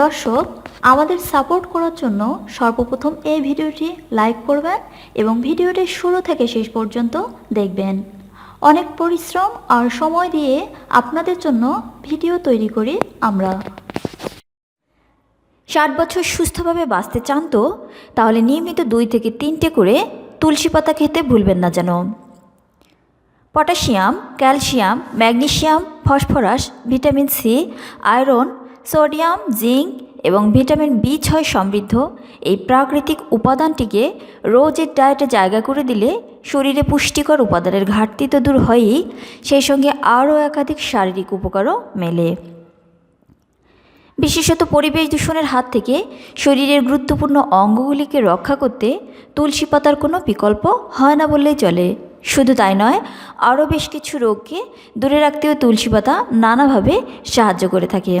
দর্শক, আমাদের সাপোর্ট করার জন্য সর্বপ্রথম এই ভিডিওটি লাইক করবেন এবং ভিডিওটি শুরু থেকে শেষ পর্যন্ত দেখবেন। অনেক পরিশ্রম আর সময় দিয়ে আপনাদের জন্য ভিডিও তৈরি করি আমরা। ষাট বছর সুস্থভাবে বাঁচতে চান তো? তাহলে নিয়মিত দুই থেকে তিনটে করে তুলসী পাতা খেতে ভুলবেন না যেন। Potassium, calcium magnesium phosphorus, vitamin C, iron sodium, zinc এবং ভিটামিন বি ছয় সমৃদ্ধ। এই প্রাকৃতিক উপাদানটিকে রোজের ডায়েটে জায়গা করে দিলে শরীরে পুষ্টিকর উপাদানের ঘাটতি তো দূর হয়ই সেই সঙ্গে আরও একাধিক শারীরিক উপকারও মেলে। বিশেষত পরিবেশ দূষণের হাত থেকে শরীরের গুরুত্বপূর্ণ অঙ্গগুলিকে রক্ষা করতে তুলসী পাতার কোনো বিকল্প হয় না বললেই চলে। শুধু তাই নয়, আরও বেশ কিছু রোগকে দূরে রাখতেও তুলসী পাতা নানাভাবে সাহায্য করে থাকে।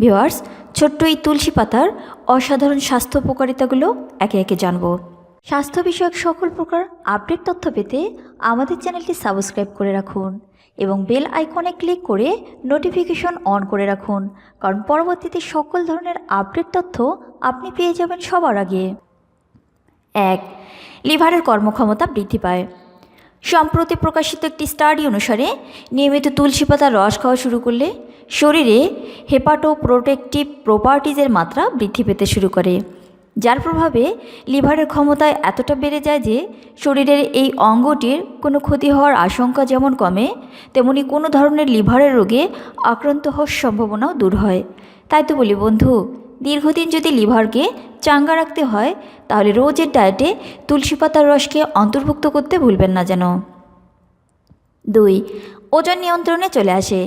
ভিওয়ার্স ছোট্ট এই তুলসী পাতার অসাধারণ স্বাস্থ্য উপকারিতাগুলো একে একে জানব। স্বাস্থ্য বিষয়ক সকল প্রকার আপডেট তথ্য পেতে আমাদের চ্যানেলটি সাবস্ক্রাইব করে রাখুন এবং বেল আইকনে ক্লিক করে নোটিফিকেশন অন করে রাখুন, কারণ পরবর্তীতে সকল ধরনের আপডেট তথ্য আপনি পেয়ে যাবেন সবার আগে। এক, লিভারের কর্মক্ষমতা বৃদ্ধি পায়। সম্প্রতি প্রকাশিত একটি স্টাডি অনুসারে, নিয়মিত তুলসী পাতার রস খাওয়া শুরু করলে শরীরে হেপাটো প্রোটেকটিভ প্রপার্টিজের মাত্রা বৃদ্ধি পেতে শুরু করে, যার প্রভাবে লিভারের ক্ষমতা এতটা বেড়ে যায় যে শরীরের এই অঙ্গটির কোনো ক্ষতি হওয়ার আশঙ্কা যেমন কমে, তেমনি কোনো ধরনের লিভারের রোগে আক্রান্ত হওয়ার সম্ভাবনাও দূর হয়। তাই তো বলি বন্ধু দীর্ঘদিন যদি লিভারকে চাঙ্গা রাখতে হয়, তাহলে রোজের ডায়েটে তুলসী পাতার রসকে অন্তর্ভুক্ত করতে ভুলবেন না যেন। দুই, ওজন নিয়ন্ত্রণে চলে আসে।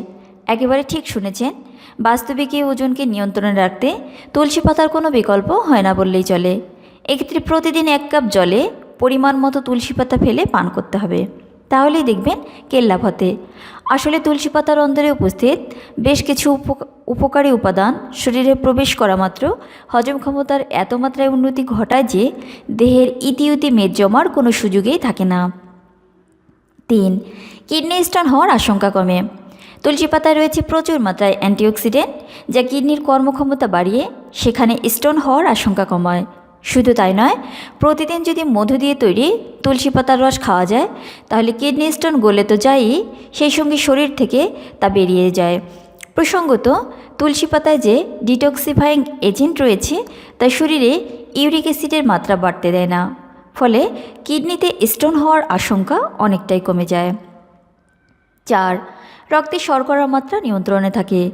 একেবারে ঠিক শুনেছেন, বাস্তবিক ওজনকে নিয়ন্ত্রণে রাখতে তুলসী পাতার কোনো বিকল্প হয় না বললেই চলে। এক্ষেত্রে প্রতিদিন এক কাপ জলে পরিমাণ মতো তুলসী পাতা ফেলে পান করতে হবে। তাহলেই দেখবেন কেল্লাভ হতে আসলে তুলসী পাতার অন্তরে উপস্থিত বেশ কিছু উপ- উপকারী উপাদান শরীরে প্রবেশ করা মাত্র। হজম ক্ষমতার এত মাত্রায় উন্নতি ঘটায় যে দেহের ইতিউতি মেদ জমার কোনো সুযোগেই থাকে না। তিন, কিডনি স্টোন হওয়ার আশঙ্কা কমে। তুলসী পাতায় রয়েছে প্রচুর মাত্রায় অ্যান্টিঅক্সিডেন্ট যা কিডনির কর্মক্ষমতা বাড়িয়ে সেখানে স্টোন হওয়ার আশঙ্কা কমায়। শুধু তাই নয়, প্রতিদিন যদি মধু দিয়ে তৈরি তুলসী পাতার রস খাওয়া যায়, তাহলে কিডনি স্টোন গলে তো যায়ই, সেই সঙ্গে শরীর থেকে তা বেরিয়ে যায়। প্রসঙ্গত, তুলসী পাতায় যে ডিটক্সিফাইং এজেন্ট রয়েছে, তা শরীরে ইউরিক অ্যাসিডের মাত্রা বাড়তে দেয় না। ফলে কিডনিতে স্টোন হওয়ার আশঙ্কা অনেকটাই কমে যায়। চার, রক্তে শর্করার মাত্রা নিয়ন্ত্রণে থাকে।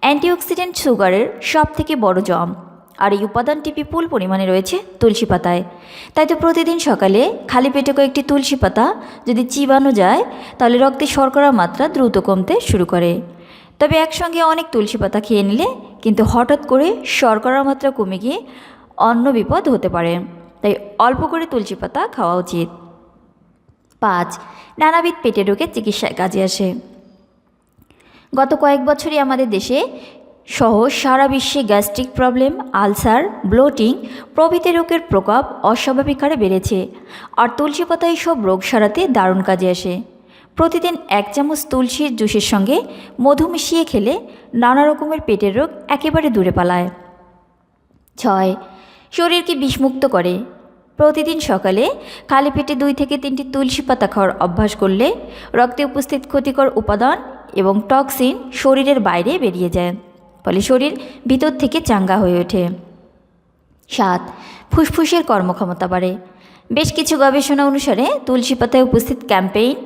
অ্যান্টিঅক্সিডেন্ট সুগারের সব থেকে বড় জম। আর এই উপাদানটি বিপুল পরিমাণে রয়েছে তুলসী পাতায়। তাই তো প্রতিদিন সকালে খালি পেটে কয়েকটি তুলসী পাতা যদি চিবানো যায়, তাহলে রক্তে শর্করার মাত্রা দ্রুত কমতে শুরু করে। তবে একসঙ্গে অনেক তুলসী পাতা খেয়ে নিলে কিন্তু হঠাৎ করে শর্করার মাত্রা কমে গিয়ে অন্য বিপদ হতে পারে। তাই অল্প করে তুলসী পাতা খাওয়া উচিত। পাঁচ, নানাবিধ পেটের রোগের চিকিৎসায় কাজে আসে। গত কয়েক বছরই আমাদের দেশে সহ সারা বিশ্বে গ্যাস্ট্রিক প্রবলেম, আলসার, ব্লোটিং প্রভৃতি রোগের প্রকোপ অস্বাভাবিক হারে বেড়েছে আর তুলসী পাতা সব রোগ সারাতে দারুণ কাজে আসে। প্রতিদিন এক চামচ তুলসীর জুসের সঙ্গে মধু মিশিয়ে খেলে নানা রকমের পেটের রোগ একেবারে দূরে পালায়। ছয়, শরীরকে বিষমুক্ত করে। প্রতিদিন সকালে খালি পেটে দুই থেকে তিনটি তুলসী পাতা খাওয়ার অভ্যাস করলে রক্তে উপস্থিত ক্ষতিকর উপাদান এবং টক্সিন শরীরের বাইরে বেরিয়ে যায়। ফলে শরীর ভিতর থেকে চাঙ্গা হয়ে ওঠে। সাত, ফুসফুসের কর্মক্ষমতা বাড়ে। বেশ কিছু গবেষণা অনুসারে তুলসী পাতায় উপস্থিত ক্যাম্পেইন,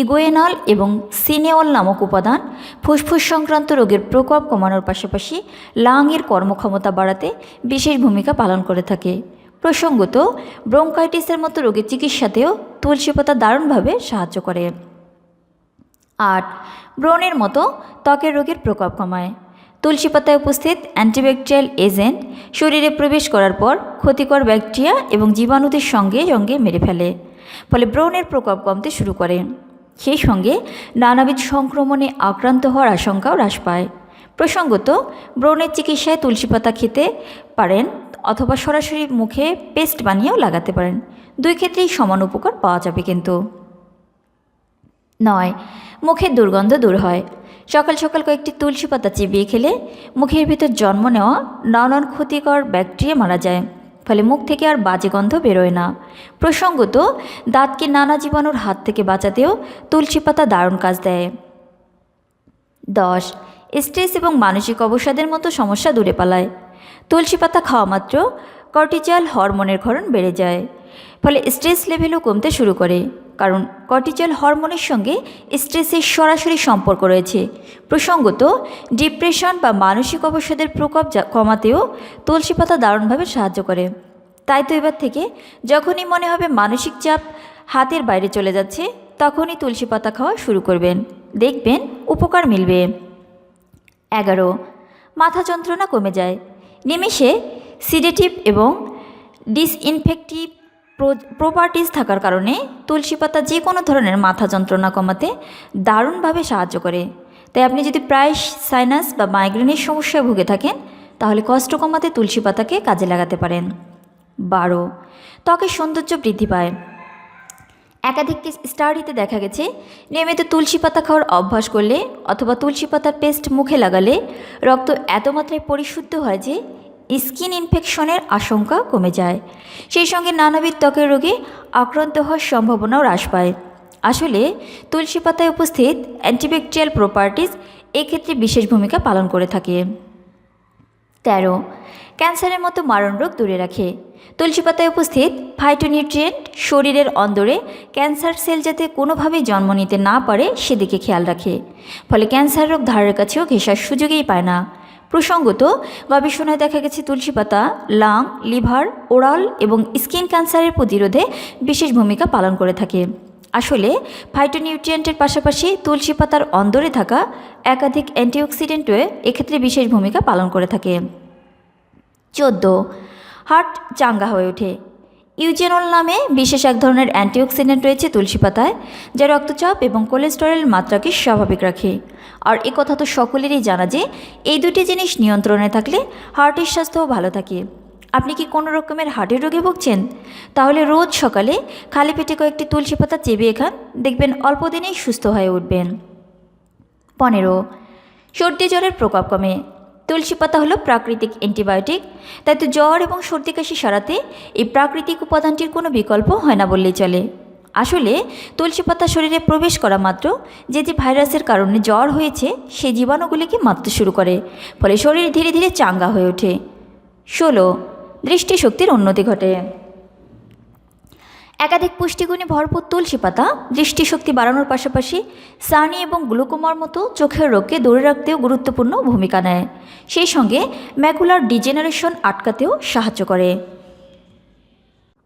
ইগোয়েনল এবং সিনেওল নামক উপাদান ফুসফুস সংক্রান্ত রোগের প্রকোপ কমানোর পাশাপাশি লাংয়ের কর্মক্ষমতা বাড়াতে বিশেষ ভূমিকা পালন করে থাকে। প্রসঙ্গত, ব্রঙ্কাইটিসের মতো রোগের চিকিৎসাতেও তুলসী পাতা দারুণভাবে সাহায্য করে। আট, ব্রণের মতো ত্বকের রোগের প্রকোপ কমায়। তুলসী পাতায় উপস্থিত অ্যান্টিব্যাকটেরিয়াল এজেন্ট শরীরে প্রবেশ করার পর ক্ষতিকর ব্যাকটেরিয়া এবং জীবাণুদের সঙ্গে সঙ্গে মেরে ফেলে, ফলে ব্রণের প্রকোপ কমতে শুরু করে। সেই সঙ্গে নানাবিধ সংক্রমণে আক্রান্ত হওয়ার আশঙ্কাও হ্রাস পায়। প্রসঙ্গত, ব্রণের চিকিৎসায় তুলসী পাতা খেতে পারেন অথবা সরাসরি মুখে পেস্ট বানিয়েও লাগাতে পারেন। দুই ক্ষেত্রেই সমান উপকার পাওয়া যাবে কিন্তু। নয়। মুখের দুর্গন্ধ দূর হয়। সকাল সকাল কয়েকটি তুলসী পাতা চিবিয়ে খেলে মুখের ভিতর জন্ম নেওয়া নানান ক্ষতিকর ব্যাকটেরিয়া মারা যায়। ফলে মুখ থেকে আর বাজে গন্ধ বেরোয় না। প্রসঙ্গত, দাঁতকে নানা জীবাণুর হাত থেকে বাঁচাতেও তুলসী পাতা দারুণ কাজ দেয়। দশ। স্ট্রেস এবং মানসিক অবসাদের মতো সমস্যা দূরে পালায়। তুলসী পাতা খাওয়া মাত্র কর্টিচাল হরমোনের ক্ষরণ বেড়ে যায়। ফলে স্ট্রেস লেভেলও কমতে শুরু করে। কারণ কর্টিচাল হরমোনের সঙ্গে স্ট্রেসের সরাসরি সম্পর্ক রয়েছে। প্রসঙ্গত, ডিপ্রেশন বা মানসিক অবসাদের প্রকোপ কমাতেও তুলসী পাতা দারুণভাবে সাহায্য করে। তাই তো এবার থেকে যখনই মনে হবে মানসিক চাপ হাতের বাইরে চলে যাচ্ছে, তখনই তুলসী পাতা খাওয়া শুরু করবেন। দেখবেন উপকার মিলবে। এগারো, মাথা যন্ত্রণা কমে যায়। নিমেষে সিডেটিভ এবং ডিসইনফেক্টিভ প্রপার্টিস থাকার কারণে তুলসী পাতা যে কোনো ধরনের মাথা যন্ত্রণা কমাতে দারুণভাবে সাহায্য করে। তাই আপনি যদি প্রায় সাইনাস বা মাইগ্রেনের সমস্যায় ভুগে থাকেন, তাহলে কষ্ট কমাতে তুলসী পাতাকে কাজে লাগাতে পারেন। বারো, ত্বকের সৌন্দর্য বৃদ্ধি পায়। একাধিক স্টাডিতে দেখা গেছে, নিয়মিত তুলসী পাতা খাওয়ার অভ্যাস করলে অথবা তুলসী পাতার পেস্ট মুখে লাগালে রক্ত এত মাত্রায় পরিশুদ্ধ হয় যে স্কিন ইনফেকশনের আশঙ্কা কমে যায়। সেই সঙ্গে নানাবিধ ত্বকের রোগে আক্রান্ত হওয়ার সম্ভাবনাও হ্রাস পায়। আসলে তুলসী পাতায় উপস্থিত অ্যান্টিব্যাকটেরিয়াল প্রপার্টিস এক্ষেত্রে বিশেষ ভূমিকা পালন করে থাকে। তেরো, ক্যান্সারের মতো মারণ রোগ দূরে রাখে। তুলসী পাতায় উপস্থিত ফাইটোনিউট্রিয়েন্ট শরীরের অন্দরে ক্যান্সার সেল যাতে কোনোভাবেই জন্ম নিতে না পারে, সেদিকে খেয়াল রাখে। ফলে ক্যান্সার রোগ ধারের কাছেও ঘেঁষার সুযোগেই পায় না। প্রসঙ্গত, গবেষণায় দেখা গেছে তুলসী পাতা, লাং, লিভার, ওরাল এবং স্কিন ক্যান্সারের প্রতিরোধে বিশেষ ভূমিকা পালন করে থাকে। আসলে ফাইটোনিউট্রিয়েন্টের পাশাপাশি তুলসী পাতার অন্দরে থাকা একাধিক অ্যান্টিঅক্সিডেন্টও এক্ষেত্রে বিশেষ ভূমিকা পালন করে থাকে। চোদ্দ, হার্ট চাঙ্গা হয়ে ওঠে। ইউজেনল নামে বিশেষ এক ধরনের অ্যান্টিঅক্সিডেন্ট রয়েছে তুলসী পাতায়, যা রক্তচাপ এবং কোলেস্টেরলের মাত্রাকে স্বাভাবিক রাখে। আর এ কথা তো সকলেরই জানা যে, এই দুটি জিনিস নিয়ন্ত্রণে থাকলে হার্টের স্বাস্থ্যও ভালো থাকে। আপনি কি কোনো রকমের হার্টের রোগে ভুগছেন? তাহলে রোজ সকালে খালি পেটে কয়েকটি তুলসী পাতা চেবিয়ে খান, দেখবেন অল্প দিনেই সুস্থ হয়ে উঠবেন। পনেরো, সর্দি জ্বরের প্রকোপ কমে। তুলসী পাতা হলো প্রাকৃতিক অ্যান্টিবায়োটিক, তাই তো জ্বর এবং সর্দি কাশি সারাতে এই প্রাকৃতিক উপাদানটির কোনো বিকল্প হয় না বললেই চলে। আসলে তুলসী পাতা শরীরে প্রবেশ করা মাত্র যে যে ভাইরাসের কারণে জ্বর হয়েছে সেই জীবাণুগুলিকে মারতে শুরু করে, ফলে শরীর ধীরে ধীরে চাঙ্গা হয়ে ওঠে। ষোলো, দৃষ্টিশক্তির উন্নতি ঘটে। একাধিক পুষ্টিগুণে ভরপুর তুলসী পাতা, দৃষ্টিশক্তি বাড়ানোর পাশাপাশি সানি এবং গ্লুকোমার মতো চোখের রোগকে দূরে রাখতেও গুরুত্বপূর্ণ ভূমিকা নেয়। সেই সঙ্গে ম্যাকুলার ডিজেনারেশন আটকাতেও সাহায্য করে।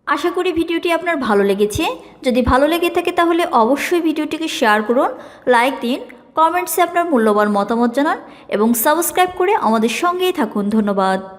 আশা করি ভিডিওটি আপনার ভালো লেগেছে। যদি ভালো লেগে থাকে তাহলে অবশ্যই ভিডিওটিকে শেয়ার করুন, লাইক দিন, কমেন্টসে আপনার মূল্যবান মতামত জানান এবং সাবস্ক্রাইব করে আমাদের সঙ্গেই থাকুন। ধন্যবাদ।